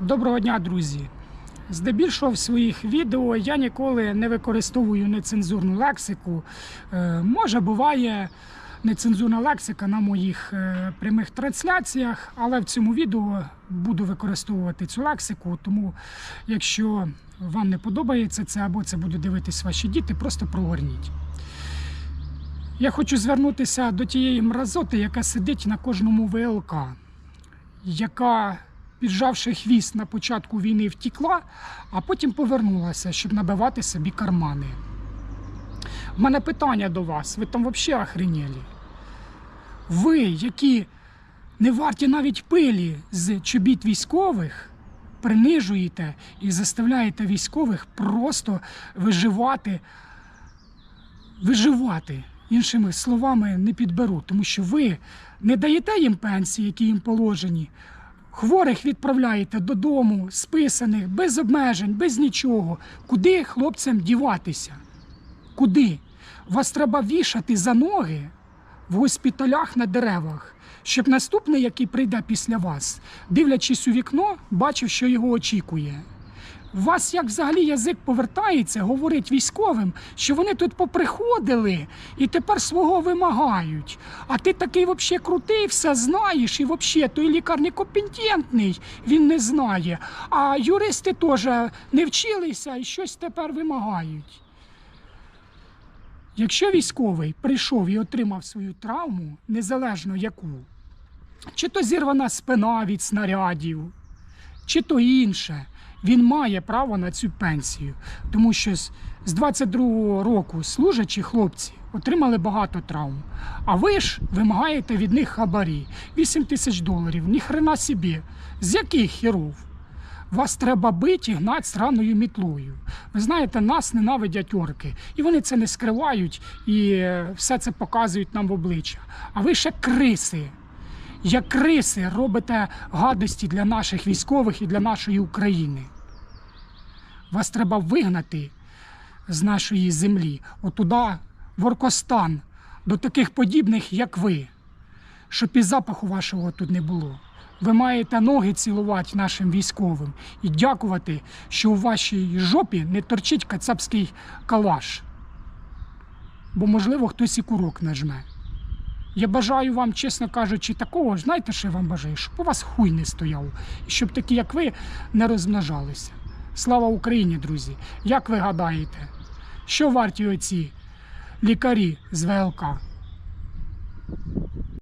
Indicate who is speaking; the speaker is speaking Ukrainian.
Speaker 1: Доброго дня, друзі! Здебільшого в своїх відео я ніколи не використовую нецензурну лексику. Е, Може, буває нецензурна лексика на моїх е, прямих трансляціях, але в цьому відео буду використовувати цю лексику. Тому, якщо вам не подобається це або це будуть дивитись ваші діти, просто прогорніть. Я хочу звернутися до тієї мразоти, яка сидить на кожному ВЛК, яка піджавши хвіст на початку війни, втікла, а потім повернулася, щоб набивати собі кармани. У мене питання до вас: ви там взагалі охренєлі? Ви, які не варті навіть пилі з чобіт військових, принижуєте і заставляєте військових просто виживати, виживати. Іншими словами, не підберу, тому що ви не даєте їм пенсії, які їм положені. Хворих відправляєте додому, списаних, без обмежень, без нічого. Куди хлопцям діватися? Куди? Вас треба вішати за ноги в госпіталях на деревах, щоб наступний, який прийде після вас, дивлячись у вікно, бачив, що його очікує. У вас як взагалі язик повертається, говорить військовим, що вони тут поприходили і тепер свого вимагають. А ти такий взагалі крутий, все знаєш, і взагалі той лікар некомпетентний, він не знає. А юристи теж не вчилися і щось тепер вимагають. Якщо військовий прийшов і отримав свою травму, незалежно яку, чи то зірвана спина від снарядів, чи то інше, він має право на цю пенсію. Тому що з з 22-го року служачі хлопці отримали багато травм. А ви ж вимагаєте від них хабарі 8 тисяч доларів. Ніхрена собі. З яких херов? Вас треба бити і гнати сраною мітлою. Ви знаєте, нас ненавидять орки. І вони це не скривають і е, все це показують нам в обличчя. А ви ще криси. Як криси робите гадості для наших військових і для нашої України. Вас треба вигнати з нашої землі, отуда, в Оркостан, до таких подібних, як ви, щоб і запаху вашого тут не було. Ви маєте ноги цілувати нашим військовим і дякувати, що у вашій жопі не торчить кацапський калаш. Бо, можливо, хтось і курок нажме. Я бажаю вам, чесно кажучи, такого, знаєте, що я вам бажаю, щоб у вас хуй не стояв, і щоб такі, як ви, не розмножалися. Слава Україні, друзі! Як ви гадаєте, що варті оці лікарі з ВЛК?